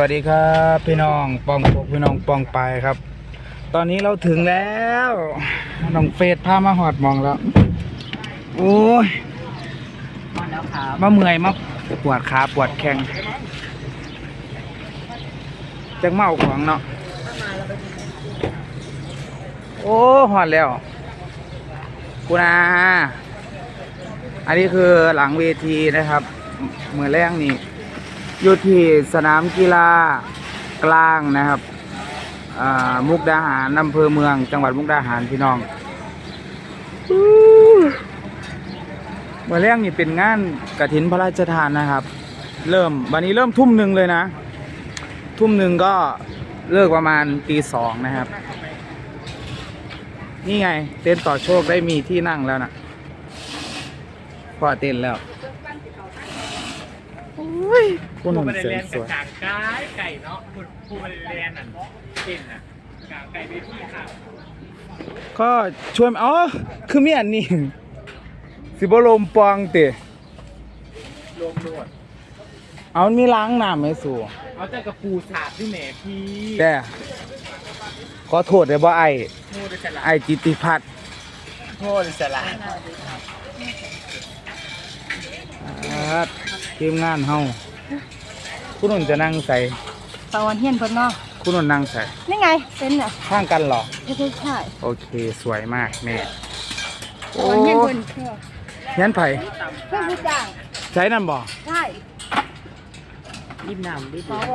สวัสดีครับพี่น้องปองปกพี่น้องปองไปครับ ตอนนี้เราถึงแล้วน้องเฟสพามาหอดมองแล้วโอ้ยมาแล้วครับมาเมื่อยมาปวดขาปวดแข้งจังเมาของเนาะโอ้หอดแล้วกูนาอันนี้คือหลังเวทีนะครับ เมื่อแรกนี่ อยู่ที่สนามกีฬากลางนะครับมุกดาหารอำเภอเมือง จังหวัดมุกดาหารพี่น้องอู้เมื่อแรกนี่เป็นงานกระถินพระราชทานนะครับ เริ่มวันนี้เริ่มทุ่มหนึ่งเลยนะ ทุ่มหนึ่งก็เลิกประมาณตีสองนะครับ นี่ไง เต้นต่อโชคได้มีที่นั่งแล้วนะพอเต้นแล้วโอ้ย ผู้นุ่มบริเสริเวมณสกับวยกางไก่ไก่เนาะผู้ผู้บริเวณนั่นเก่งอะกางไก่ไปที่ค่ะก็ชวนอ๋อคือมีอันนี้สิบลมปองเตะรวมรวดเอามันมีล้างน้ำไหมสูเอาแต่กระปูสาดที่แหนพี่แต่ขอโทษเลยบ่ไอโทษด้วยสลัดไอจิติพัฒน์โทษด้วยสลัดอ่าทีมงานเฮา คุณนุ่นจะนั่งใส่ตะวันเฮียนเพิ่นเนาะคุณนุ่นนั่งใส่นี่ไงเป็นน่ะข้างกันเหรอไม่ใช่ใช่โอเคสวยมากแม่ตะโอ้วันเฮียนเพิ่นเชื่อยันไผ่เพื่อนผู้จ้างใช้นั่นบ่ใช่ยิ้มน้ำดิสว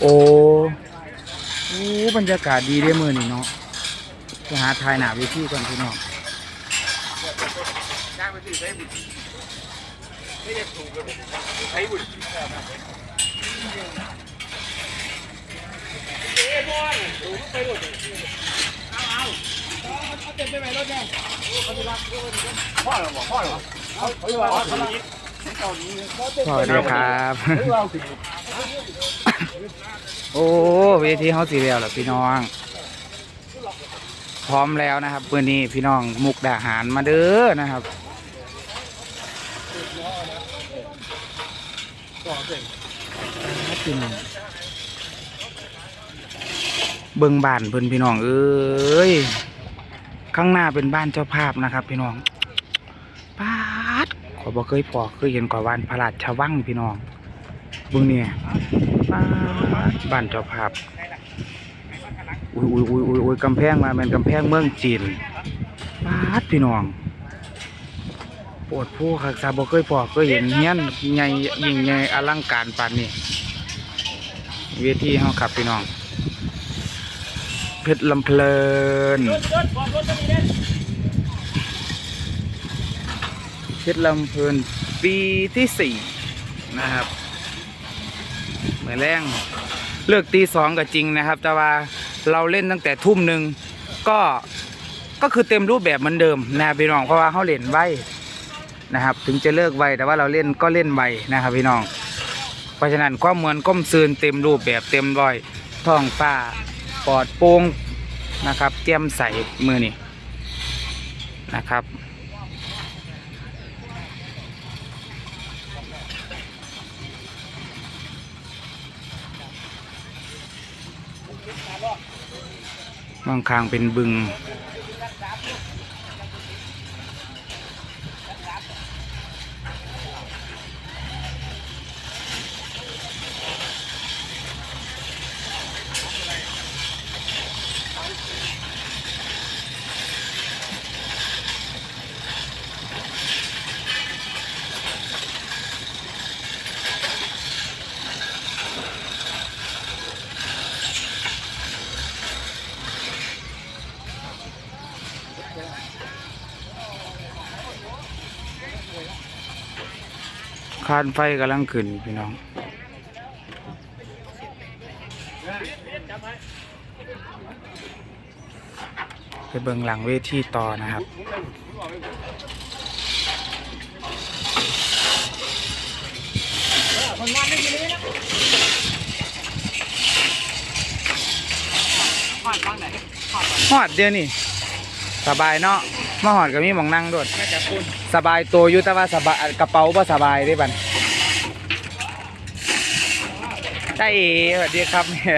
โอ้โอ้บรรยากาศดีเด้มือนี่เนาะไปหาทายหนาเวิธีก่อนพี่น้อง สวัสดีครับ โอ้เวทีเขาสีแล้วเหรอพี่น้อง พร้อมแล้วนะครับเมื่อนี้พี่น้องมุกดาหารมาเด้อนะครับ พี่น้องเบิ่งบ้านเพิ่นพี่น้องเอ้ยข้างหน้าเป็นบ้านเจ้าภาพนะครับ พี่น้องป้าดขอยบ่เคยพอเคยเห็นก่อวานพระราชวังพี่น้องเบิ่งเนี่ยป้าดบ้านเจ้าภาพอุ้ยอุ้ยอุ้ยอุ้ยอุ้ยกำแพงมาเป็นกำแพงเมืองจีนปาดพี่น้องปวดผู้คักซาบ่เคยพอเคยเห็นเฮี้ยนใหญ่ยิ่งใหญ่อลังการปานนี้ เวทีเฮาครับพี่น้อง เพชรลำเพลินเพชรลำเพลินปีที่สี่นะครับเหมือนแรงเลิกตีสองก็จริงนะครับ แต่ว่าเราเล่นตั้งแต่ทุ่มหนึ่งก็ก็คือเต็มรูปแบบเหมือนเดิมนะพี่น้องเพราะว่าเขาเล่นไวนะครับ ถึงจะเลิกไวแต่ว่าเราเล่นก็เล่นไวนะครับพี่น้อง เพราะฉะนั้นความเหมือนก้มซืนเต็มรูปแบบเต็มรอยท้องฟ้าปลอดโปร่งนะครับเตรียมใส่มือนี่นะครับ บางคางเป็นบึง คานไฟกำลังขึ้นพี่น้อง ไปเบิ่งหลังเวทีต่อนะครับ หอดเดียวนี่ สบายเนาะมาหอดก็มีหมองนั่งโดดน่าจะคุณสบายตัวอยู่แต่ว่าสบายกระเป๋าบ่สบายได้บันใช่สวัสดีครับแม่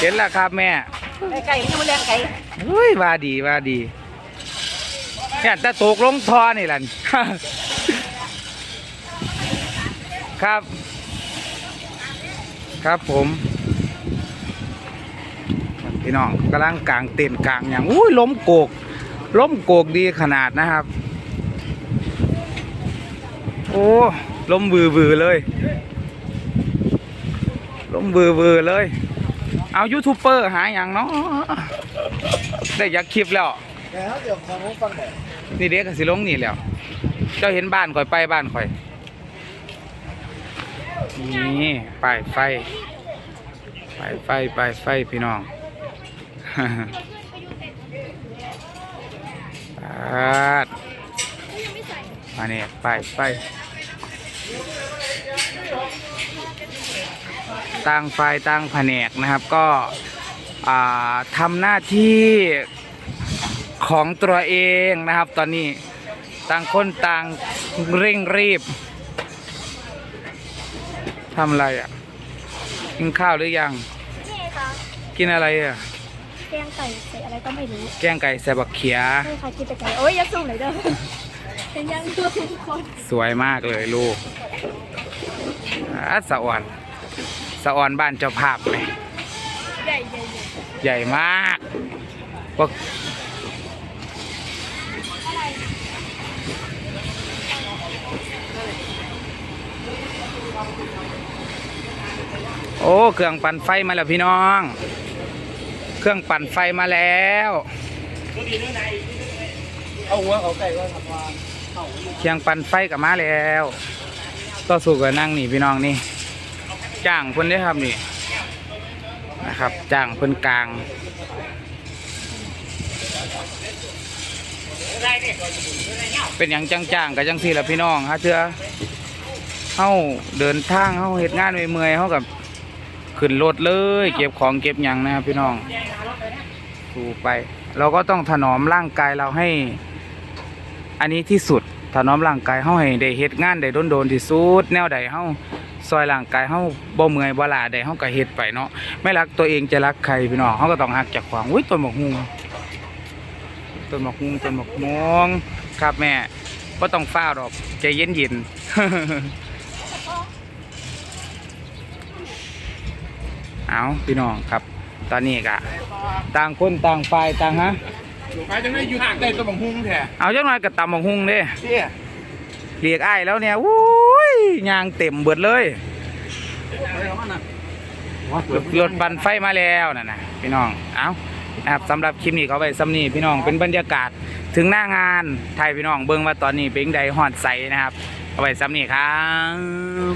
เห็นแล้วครับแม่ไก่ไม่ใช่มันเลี้ยงไก่เฮ้ยว่าดีว่าดีเนี่ยแต่ตกลงทอนี่แหละครับ ครับผม พี่น้องกำลังกลางเต็นท์กลางอย่างอุ้ยล้มโกกล้มโกกดีขนาดนะครับ โอ้ล้มวือวือเลยล้มวือวือเลย เอายูทูบเบอร์หาอย่างเนาะได้ยักคลิปแล้วนี่เด็กก็สิลงนี่แล้ว เจ้าเห็นบ้านข่อยไปบ้านข่อยนี่ไป้ายไป้ายไปไฟพี่น้อง ปาดมาเนี่ยป้ายไฟต่างฝ่ายต่างแผนกนะครับก็อ่าทำหน้าที่ของตัวเองนะครับ ตอนนี้ต่างคนต่างเร่งรีบทำอะไรอะ กินข้าวหรือยังนี่ค่ะกินอะไรอะ แกงไก่ใส่อะไรก็ไม่รู้แกงไก่ใส่บักเขียใช่ค่ะกินแต่ไก่โอ้ยอยัดซุ่มเลยเด้อเป็นยังดูทุกคนสวยมากเลยลูกอาสะอ่อนสะอ่อนบ้านเจ้าภาพเลยใหญ่ใหญ่ใหญ่ใหญ่มากพวกโอ้ เครื่องปั่นไฟมาแล้วพี่น้อง เครื่องปั่นไฟมาแล้วเอาหัวเขาไก่ก็ทำมาเครื่องปั่นไฟกับมาแล้วต่อสู้กับนั่งนี่พี่น้องนี่จ้างเพิ่นได้ครับนี่นะครับจ้างเพิ่นกลางเป็นอย่างจังๆกับจังสี่ละพี่น้องฮะเถื่อเฮาเดินทางเฮาเฮ็ดงานเมื่อยๆเฮากับ ขึ้นรถเลย เก็บของเก็บหยังนะครับพี่น้องสู่ไป เราก็ต้องถนอมร่างกายเราให้ อันนี้ที่สุดถนอมร่างกายเฮาให้ได้เฮ็ดงานได้โดนๆที่สุดแนวใดเฮาซอยร่างกายเฮาบ่เมื่อยบ่ล้าได้เฮาก็เฮ็ดไปเนาะไม่รักตัวเองจะรักใครพี่น้องเฮาก็ต้องรักเจากของอุ้ยต้นหมกฮุงต้นหมกฮุงต้นหมกม่วงครับแม่บ่ต้องฟ้าวดอกใจเย็นๆ เอาพี่น้องครับ ตอนนี้ก็ต่างคนต่างฝ่ายต่างฮะไปจังได้อยู่ห่างได้ตัวบังหุ้งแท้เอาจังหน่อยก็ตำบักฮุงเด้เตี้ยเรียกไอ้ายแล้วเนี่ยอุ้ยยางเต็มเบิดเลยอะไรของมันน่ะรถบันไฟมาแล้วน่ะนะพี่น้องเอานะครับสำหรับคลิปนี้เขาไปซ้ำนี้พี่น้องเป็นบรรยากาศถึงหน้างานไทยพี่น้องเบิ่งว่าตอนนี้เป็นใดฮอดใสนะครับเอาไปซ้ำนี้ครับ